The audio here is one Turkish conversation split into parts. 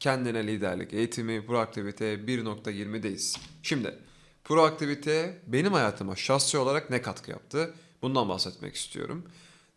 Kendine liderlik eğitimi proaktivite 1.20'deyiz. Şimdi proaktivite benim hayatıma şahsi olarak ne katkı yaptı? Bundan bahsetmek istiyorum.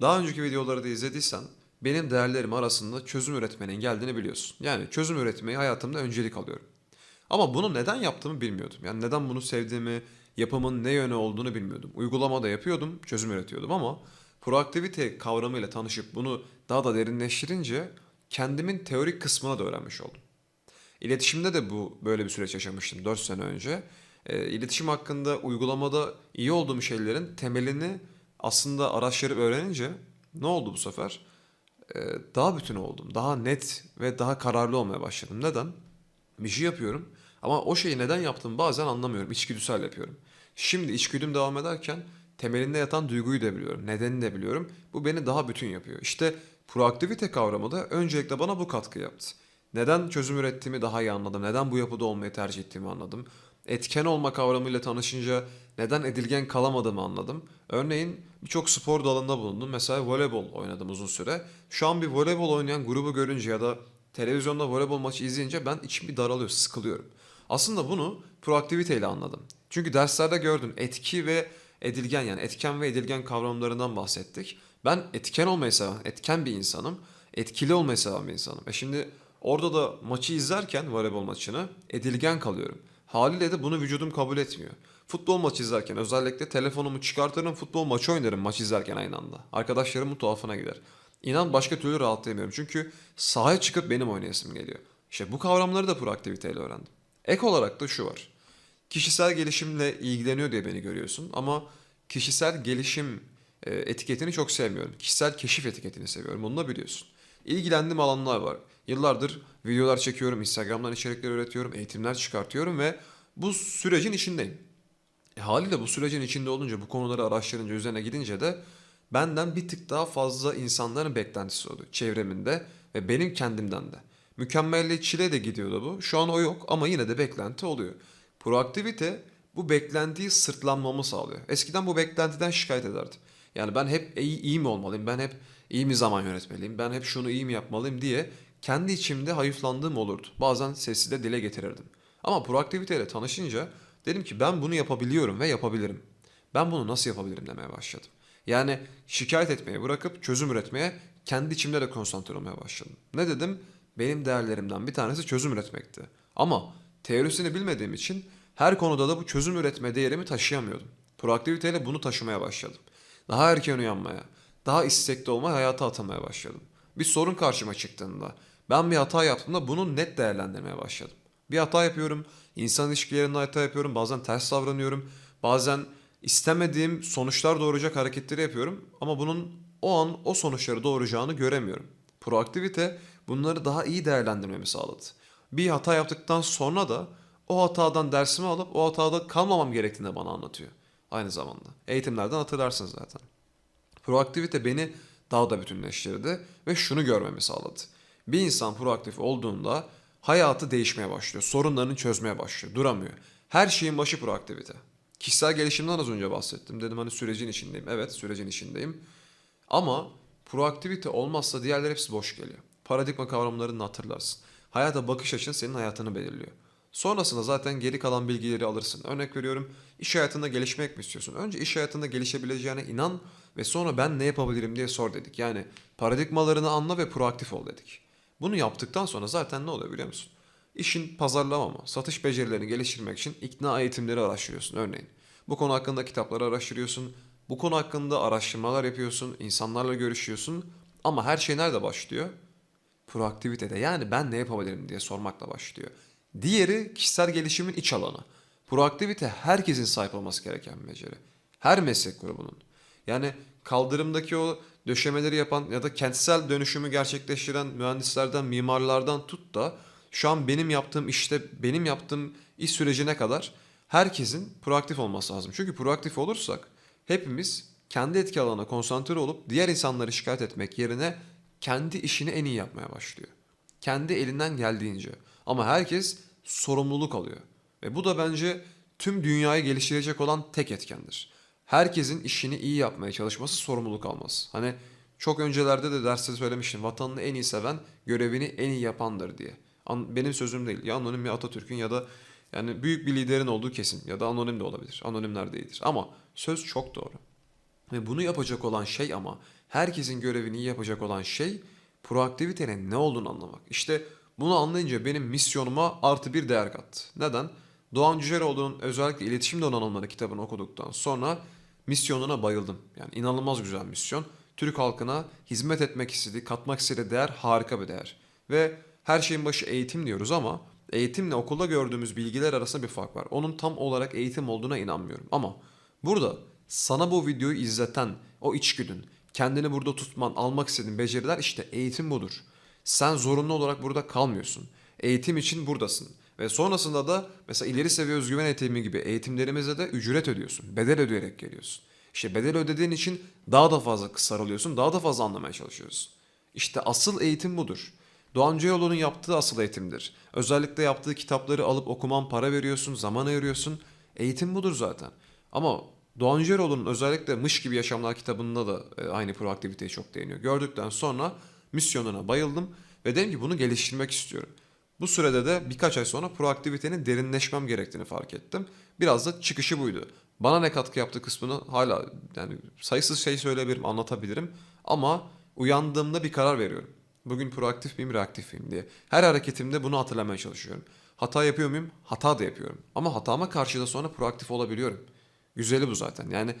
Daha önceki videoları da izlediysen benim değerlerim arasında çözüm üretmenin geldiğini biliyorsun. Yani çözüm üretmeyi hayatımda öncelik alıyorum. Ama bunu neden yaptığımı bilmiyordum. Yani neden bunu sevdiğimi, yapımın ne yönü olduğunu bilmiyordum. Uygulamada yapıyordum, çözüm üretiyordum ama proaktivite kavramıyla tanışıp bunu daha da derinleştirince kendimin teorik kısmını da öğrenmiş oldum. İletişimde de bu böyle bir süreç yaşamıştım 4 sene önce. E, iletişim hakkında uygulamada iyi olduğum şeylerin temelini aslında araştırıp öğrenince ne oldu bu sefer? E, daha bütün oldum. Daha net ve daha kararlı olmaya başladım. Neden? Bir şey yapıyorum ama o şeyi neden yaptığımı bazen anlamıyorum. İçgüdüsel yapıyorum. Şimdi içgüdüm devam ederken temelinde yatan duyguyu da biliyorum. Nedenini de biliyorum. Bu beni daha bütün yapıyor. İşte proaktivite kavramı da öncelikle bana bu katkı yaptı. Neden çözüm ürettiğimi daha iyi anladım. Neden bu yapıda olmayı tercih ettiğimi anladım. Etken olma kavramıyla tanışınca neden edilgen kalamadığımı anladım. Örneğin birçok spor dalında bulundum. Mesela voleybol oynadım uzun süre. Şu an bir voleybol oynayan grubu görünce ya da televizyonda voleybol maçı izleyince ben içim bir daralıyor, sıkılıyorum. Aslında bunu proaktiviteyle anladım. Çünkü derslerde gördün etki ve edilgen yani etken ve edilgen kavramlarından bahsettik. Ben etken olmayı seven, etken bir insanım. Etkili olmayı seven bir insanım. E şimdi orada da maçı izlerken voleybol maçını edilgen kalıyorum. Haliyle de bunu vücudum kabul etmiyor. Futbol maçı izlerken özellikle telefonumu çıkartırım futbol maçı oynarım maç izlerken aynı anda. Arkadaşlarımın tuhafına gider. İnan başka türlü rahatlayamıyorum çünkü sahaya çıkıp benim oynayasım geliyor. İşte bu kavramları da proaktiviteyle öğrendim. Ek olarak da şu var. Kişisel gelişimle ilgileniyor diye beni görüyorsun ama kişisel gelişim etiketini çok sevmiyorum. Kişisel keşif etiketini seviyorum. Bunu da biliyorsun. İlgilendiğim alanlar var. Yıllardır videolar çekiyorum, Instagram'dan içerikler üretiyorum, eğitimler çıkartıyorum ve bu sürecin içindeyim. E, haliyle bu sürecin içinde olunca, bu konuları araştırınca, üzerine gidince de benden bir tık daha fazla insanların beklentisi oldu. Çevreminde ve benim kendimden de. Mükemmelliyetçiliğe de gidiyordu bu. Şu an o yok ama yine de beklenti oluyor. Proaktivite bu beklentiyi sırtlanmamı sağlıyor. Eskiden bu beklentiden şikayet ederdim. Yani ben hep iyi, iyi mi olmalıyım, ben hep iyi mi zaman yönetmeliyim, ben hep şunu iyi mi yapmalıyım diye kendi içimde hayıflandığım olurdu. Bazen sesli de dile getirirdim. Ama proaktiviteyle tanışınca dedim ki ben bunu yapabiliyorum ve yapabilirim. Ben bunu nasıl yapabilirim demeye başladım. Yani şikayet etmeyi bırakıp çözüm üretmeye kendi içimde de konsantre olmaya başladım. Ne dedim? Benim değerlerimden bir tanesi çözüm üretmekti. Ama teorisini bilmediğim için her konuda da bu çözüm üretme değerimi taşıyamıyordum. Proaktiviteyle bunu taşımaya başladım. Daha erken uyanmaya, daha istekli olmaya hayata atamaya başladım. Bir sorun karşıma çıktığında, ben bir hata yaptığımda bunu net değerlendirmeye başladım. Bir hata yapıyorum, insan ilişkilerinde hata yapıyorum, bazen ters davranıyorum, bazen istemediğim sonuçlar doğuracak hareketleri yapıyorum ama bunun o an o sonuçları doğuracağını göremiyorum. Proaktivite bunları daha iyi değerlendirmemi sağladı. Bir hata yaptıktan sonra da o hatadan dersimi alıp o hatada kalmamam gerektiğini bana anlatıyor. Aynı zamanda. Eğitimlerden hatırlarsın zaten. Proaktivite beni daha da bütünleştirdi ve şunu görmemi sağladı. Bir insan proaktif olduğunda hayatı değişmeye başlıyor. Sorunlarını çözmeye başlıyor. Duramıyor. Her şeyin başı proaktivite. Kişisel gelişimden az önce bahsettim. Dedim hani sürecin içindeyim. Evet sürecin içindeyim. Ama proaktivite olmazsa diğerler hepsi boş geliyor. Paradigma kavramlarını hatırlarsın. Hayata bakış açın senin hayatını belirliyor. Sonrasında zaten geri kalan bilgileri alırsın. Örnek veriyorum iş hayatında gelişmek mi istiyorsun? Önce iş hayatında gelişebileceğine inan ve sonra ben ne yapabilirim diye sor dedik. Yani paradigmalarını anla ve proaktif ol dedik. Bunu yaptıktan sonra zaten ne oluyor biliyor musun? İşin pazarlama mı, satış becerilerini geliştirmek için ikna eğitimleri araştırıyorsun örneğin. Bu konu hakkında kitapları araştırıyorsun. Bu konu hakkında araştırmalar yapıyorsun, insanlarla görüşüyorsun. Ama her şey nerede başlıyor? Proaktivitede yani ben ne yapabilirim diye sormakla başlıyor. Diğeri kişisel gelişimin iç alanı. Proaktivite herkesin sahip olması gereken bir beceri. Her meslek grubunun. Yani kaldırımdaki o döşemeleri yapan ya da kentsel dönüşümü gerçekleştiren mühendislerden, mimarlardan tut da şu an benim yaptığım işte benim yaptığım iş sürecine kadar herkesin proaktif olması lazım. Çünkü proaktif olursak hepimiz kendi etki alanına konsantre olup diğer insanları şikayet etmek yerine kendi işini en iyi yapmaya başlıyor. Kendi elinden geldiğince. Ama herkes sorumluluk alıyor. Ve bu da bence tüm dünyayı geliştirecek olan tek etkendir. Herkesin işini iyi yapmaya çalışması, sorumluluk alması. Hani çok öncelerde de derste söylemiştim. Vatanını en iyi seven görevini en iyi yapandır diye. Benim sözüm değil. Ya anonim ya Atatürk'ün ya da yani büyük bir liderin olduğu kesin ya da anonim de olabilir. Anonimler değildir. Ama söz çok doğru. Ve bunu yapacak olan şey ama herkesin görevini iyi yapacak olan şey proaktivitenin ne olduğunu anlamak. İşte bunu anlayınca benim misyonuma artı bir değer kattı. Neden? Doğan Cüceloğlu'nun özellikle iletişim donanımları kitabını okuduktan sonra misyonuna bayıldım. Yani inanılmaz güzel misyon. Türk halkına hizmet etmek istediği, katmak istediği değer harika bir değer. Ve her şeyin başı eğitim diyoruz ama eğitimle okulda gördüğümüz bilgiler arasında bir fark var. Onun tam olarak eğitim olduğuna inanmıyorum. Ama burada sana bu videoyu izleten o içgüdün, kendini burada tutman, almak istediğin beceriler işte eğitim budur. Sen zorunlu olarak burada kalmıyorsun. Eğitim için buradasın. Ve sonrasında da mesela ileri seviye özgüven eğitimi gibi eğitimlerimize de ücret ödüyorsun. Bedel ödeyerek geliyorsun. İşte bedel ödediğin için daha da fazla sarılıyorsun, daha da fazla anlamaya çalışıyorsun. İşte asıl eğitim budur. Doğan Ceyoloğlu'nun yaptığı asıl eğitimdir. Özellikle yaptığı kitapları alıp okuman, para veriyorsun, zaman ayırıyorsun. Eğitim budur zaten. Ama Doğan Ceyoloğlu'nun özellikle Mış Gibi Yaşamlar kitabında da e, aynı proaktiviteye çok değiniyor. Gördükten sonra misyonuna bayıldım ve dedim ki bunu geliştirmek istiyorum. Bu sürede de birkaç ay sonra proaktivitenin derinleşmem gerektiğini fark ettim. Biraz da çıkışı buydu. Bana ne katkı yaptığı kısmını hala yani sayısız şey söyleyebilirim, anlatabilirim. Ama uyandığımda bir karar veriyorum. Bugün proaktif miyim, reaktif miyim diye. Her hareketimde bunu hatırlamaya çalışıyorum. Hata yapıyor muyum? Hata da yapıyorum. Ama hatama karşı da sonra proaktif olabiliyorum. Güzeli bu zaten. Yani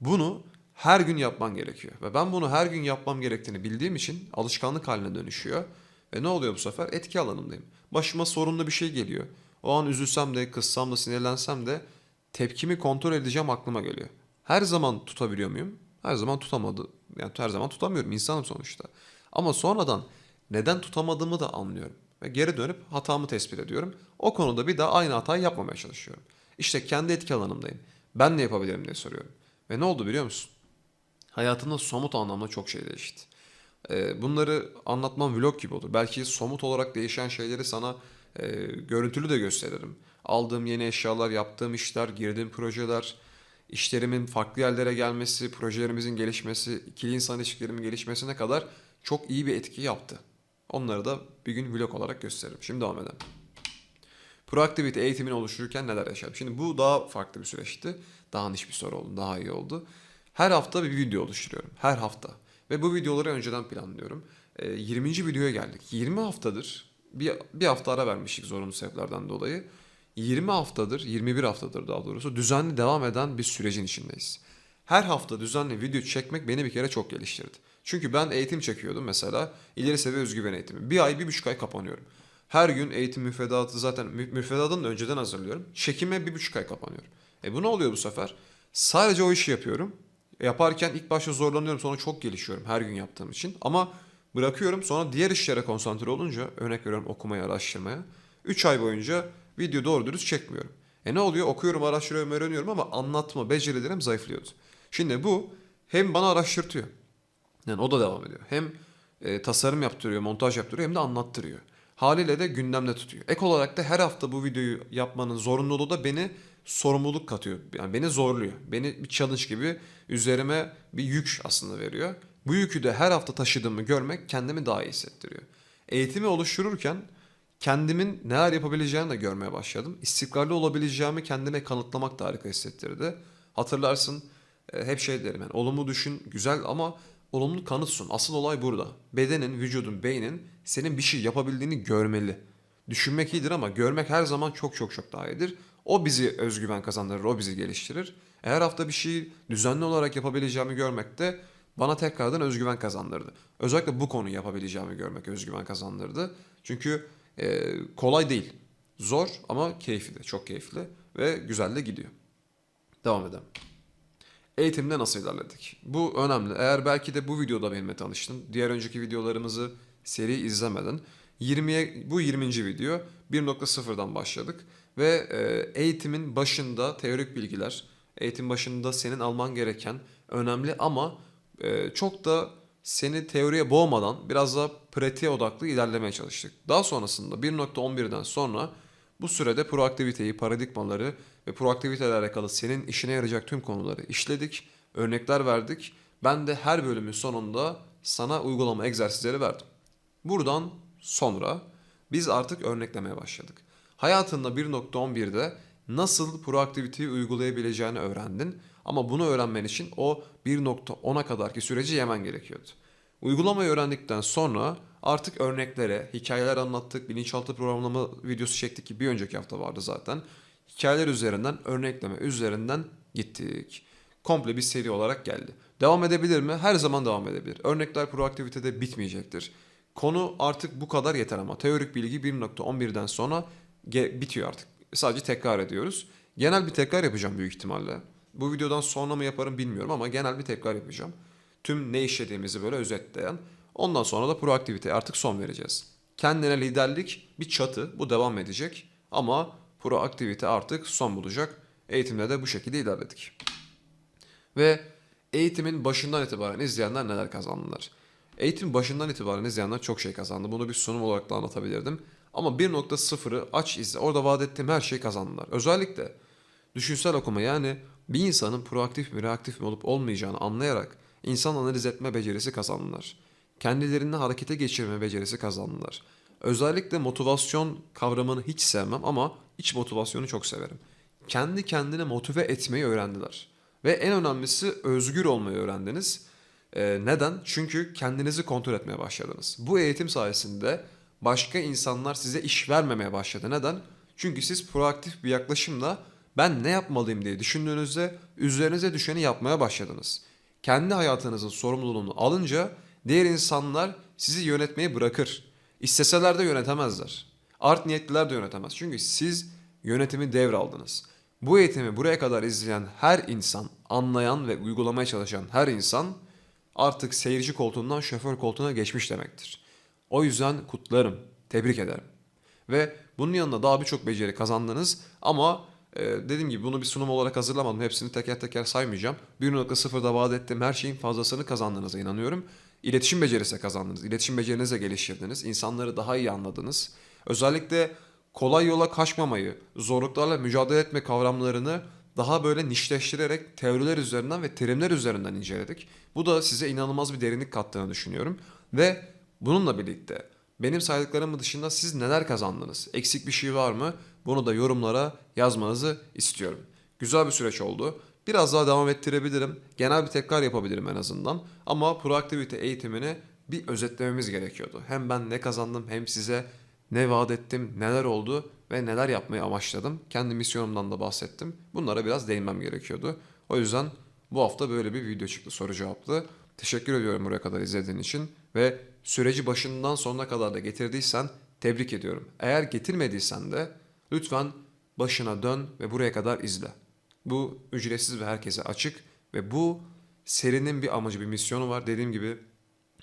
bunu her gün yapman gerekiyor. Ve ben bunu her gün yapmam gerektiğini bildiğim için alışkanlık haline dönüşüyor. Ve ne oluyor bu sefer? Etki alanımdayım. Başıma sorunlu bir şey geliyor. O an üzülsem de, kızsam da, sinirlensem de tepkimi kontrol edeceğim aklıma geliyor. Her zaman tutabiliyor muyum? Her zaman tutamadı. Yani her zaman tutamıyorum. insanım sonuçta. Ama sonradan neden tutamadığımı da anlıyorum. Ve geri dönüp hatamı tespit ediyorum. O konuda bir daha aynı hatayı yapmamaya çalışıyorum. İşte kendi etki alanımdayım. Ben ne yapabilirim diye soruyorum. Ve ne oldu biliyor musun? Hayatımda somut anlamda çok şey değişti. Ee, bunları anlatmam vlog gibi olur. Belki somut olarak değişen şeyleri sana e, görüntülü de gösteririm. Aldığım yeni eşyalar, yaptığım işler, girdiğim projeler, işlerimin farklı yerlere gelmesi, projelerimizin gelişmesi, ikili insan ilişkilerimin gelişmesine kadar çok iyi bir etki yaptı. Onları da bir gün vlog olarak gösteririm. Şimdi devam edelim. Proaktivite eğitimini oluştururken neler yaşadım? Şimdi bu daha farklı bir süreçti. Daha niş bir soru oldu, daha iyi oldu. Her hafta bir video oluşturuyorum. Her hafta. Ve bu videoları önceden planlıyorum. Ee, 20. videoya geldik. 20 haftadır, bir, bir hafta ara vermiştik zorunlu sebeplerden dolayı. 20 haftadır, 21 haftadır daha doğrusu düzenli devam eden bir sürecin içindeyiz. Her hafta düzenli video çekmek beni bir kere çok geliştirdi. Çünkü ben eğitim çekiyordum mesela. ileri seviye özgüven eğitimi. Bir ay, bir buçuk ay kapanıyorum. Her gün eğitim müfredatı zaten mü- müfredatını da önceden hazırlıyorum. Çekime bir buçuk ay kapanıyorum. E bu ne oluyor bu sefer? Sadece o işi yapıyorum. Yaparken ilk başta zorlanıyorum sonra çok gelişiyorum her gün yaptığım için. Ama bırakıyorum sonra diğer işlere konsantre olunca örnek veriyorum okumaya, araştırmaya. 3 ay boyunca video doğru dürüst çekmiyorum. E ne oluyor? Okuyorum, araştırıyorum, öğreniyorum ama anlatma becerilerim zayıflıyordu. Şimdi bu hem bana araştırtıyor. Yani o da devam ediyor. Hem e, tasarım yaptırıyor, montaj yaptırıyor hem de anlattırıyor. Haliyle de gündemde tutuyor. Ek olarak da her hafta bu videoyu yapmanın zorunluluğu da beni sorumluluk katıyor. Yani beni zorluyor. Beni bir challenge gibi üzerime bir yük aslında veriyor. Bu yükü de her hafta taşıdığımı görmek kendimi daha iyi hissettiriyor. Eğitimi oluştururken kendimin neler yapabileceğini de görmeye başladım. İstikrarlı olabileceğimi kendime kanıtlamak da harika hissettirdi. Hatırlarsın e, hep şey derim yani olumlu düşün güzel ama olumlu kanıt sun. Asıl olay burada. Bedenin, vücudun, beynin senin bir şey yapabildiğini görmeli. Düşünmek iyidir ama görmek her zaman çok çok çok daha iyidir. O bizi özgüven kazandırır, o bizi geliştirir. Her hafta bir şeyi düzenli olarak yapabileceğimi görmek de bana tekrardan özgüven kazandırdı. Özellikle bu konuyu yapabileceğimi görmek özgüven kazandırdı. Çünkü e, kolay değil. Zor ama keyifli, çok keyifli ve güzel de gidiyor. Devam edelim. Eğitimde nasıl ilerledik? Bu önemli. Eğer belki de bu videoda benimle tanıştın, diğer önceki videolarımızı seri izlemedin. 20'ye bu 20. video 1.0'dan başladık ve e, eğitimin başında teorik bilgiler, eğitim başında senin alman gereken önemli ama e, çok da seni teoriye boğmadan biraz da pratiğe odaklı ilerlemeye çalıştık. Daha sonrasında 1.11'den sonra bu sürede proaktiviteyi, paradigmaları ve proaktiviteyle alakalı senin işine yarayacak tüm konuları işledik, örnekler verdik. Ben de her bölümün sonunda sana uygulama egzersizleri verdim. Buradan sonra Biz artık örneklemeye başladık. Hayatında 1.11'de nasıl proaktiviteyi uygulayabileceğini öğrendin. Ama bunu öğrenmen için o 1.10'a kadarki süreci yemen gerekiyordu. Uygulamayı öğrendikten sonra artık örneklere, hikayeler anlattık, bilinçaltı programlama videosu çektik ki bir önceki hafta vardı zaten. Hikayeler üzerinden, örnekleme üzerinden gittik. Komple bir seri olarak geldi. Devam edebilir mi? Her zaman devam edebilir. Örnekler proaktivitede bitmeyecektir. Konu artık bu kadar yeter ama teorik bilgi 1.11'den sonra bitiyor artık. Sadece tekrar ediyoruz. Genel bir tekrar yapacağım büyük ihtimalle. Bu videodan sonra mı yaparım bilmiyorum ama genel bir tekrar yapacağım. Tüm ne işlediğimizi böyle özetleyen. Ondan sonra da proaktiviteye artık son vereceğiz. Kendine liderlik bir çatı. Bu devam edecek. Ama proaktivite artık son bulacak. Eğitimde de bu şekilde ilerledik. Ve eğitimin başından itibaren izleyenler neler kazandılar? Eğitim başından itibaren izleyenler çok şey kazandı. Bunu bir sunum olarak da anlatabilirdim. Ama 1.0'ı aç izle. Orada vaat ettiğim her şeyi kazandılar. Özellikle düşünsel okuma yani bir insanın proaktif mi reaktif mi olup olmayacağını anlayarak insan analiz etme becerisi kazandılar. Kendilerini harekete geçirme becerisi kazandılar. Özellikle motivasyon kavramını hiç sevmem ama iç motivasyonu çok severim. Kendi kendine motive etmeyi öğrendiler. Ve en önemlisi özgür olmayı öğrendiniz. Ee, neden? Çünkü kendinizi kontrol etmeye başladınız. Bu eğitim sayesinde başka insanlar size iş vermemeye başladı. Neden? Çünkü siz proaktif bir yaklaşımla ben ne yapmalıyım diye düşündüğünüzde üzerinize düşeni yapmaya başladınız. Kendi hayatınızın sorumluluğunu alınca diğer insanlar sizi yönetmeyi bırakır. İsteseler de yönetemezler. Art niyetliler de yönetemez. Çünkü siz yönetimi devraldınız. Bu eğitimi buraya kadar izleyen her insan, anlayan ve uygulamaya çalışan her insan artık seyirci koltuğundan şoför koltuğuna geçmiş demektir. O yüzden kutlarım, tebrik ederim. Ve bunun yanında daha birçok beceri kazandınız ama e, dediğim gibi bunu bir sunum olarak hazırlamadım. Hepsini teker teker saymayacağım. 1.0'da vaat ettiğim her şeyin fazlasını kazandığınıza inanıyorum. İletişim becerisi kazandınız. İletişim becerinizi de geliştirdiniz. İnsanları daha iyi anladınız. Özellikle kolay yola kaçmamayı, zorluklarla mücadele etme kavramlarını daha böyle nişleştirerek teoriler üzerinden ve terimler üzerinden inceledik. Bu da size inanılmaz bir derinlik kattığını düşünüyorum. Ve bununla birlikte benim saydıklarım dışında siz neler kazandınız? Eksik bir şey var mı? Bunu da yorumlara yazmanızı istiyorum. Güzel bir süreç oldu. Biraz daha devam ettirebilirim. Genel bir tekrar yapabilirim en azından. Ama proaktivite eğitimini bir özetlememiz gerekiyordu. Hem ben ne kazandım hem size ne vaat ettim, neler oldu ve neler yapmayı amaçladım. Kendi misyonumdan da bahsettim. Bunlara biraz değinmem gerekiyordu. O yüzden bu hafta böyle bir video çıktı soru cevaplı. Teşekkür ediyorum buraya kadar izlediğin için ve süreci başından sonuna kadar da getirdiysen tebrik ediyorum. Eğer getirmediysen de lütfen başına dön ve buraya kadar izle. Bu ücretsiz ve herkese açık ve bu serinin bir amacı, bir misyonu var. Dediğim gibi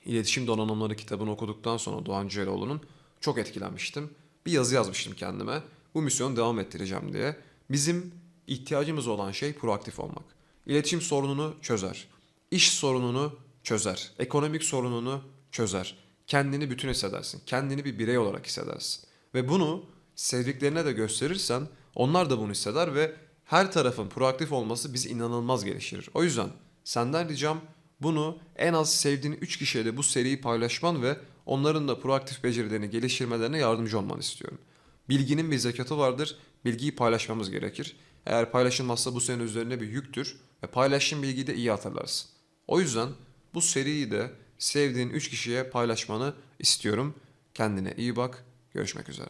İletişim Donanımları kitabını okuduktan sonra Doğan Cüceloğlu'nun çok etkilenmiştim. Bir yazı yazmıştım kendime. Bu misyonu devam ettireceğim diye. Bizim ihtiyacımız olan şey proaktif olmak. İletişim sorununu çözer. İş sorununu çözer. Ekonomik sorununu çözer. Kendini bütün hissedersin. Kendini bir birey olarak hissedersin. Ve bunu sevdiklerine de gösterirsen onlar da bunu hisseder ve her tarafın proaktif olması bizi inanılmaz geliştirir. O yüzden senden ricam bunu en az sevdiğin 3 kişiyle de bu seriyi paylaşman ve onların da proaktif becerilerini geliştirmelerine yardımcı olmanı istiyorum. Bilginin bir zekatı vardır. Bilgiyi paylaşmamız gerekir. Eğer paylaşılmazsa bu senin üzerine bir yüktür ve paylaştığın bilgiyi de iyi hatırlarsın. O yüzden bu seriyi de sevdiğin 3 kişiye paylaşmanı istiyorum. Kendine iyi bak. Görüşmek üzere.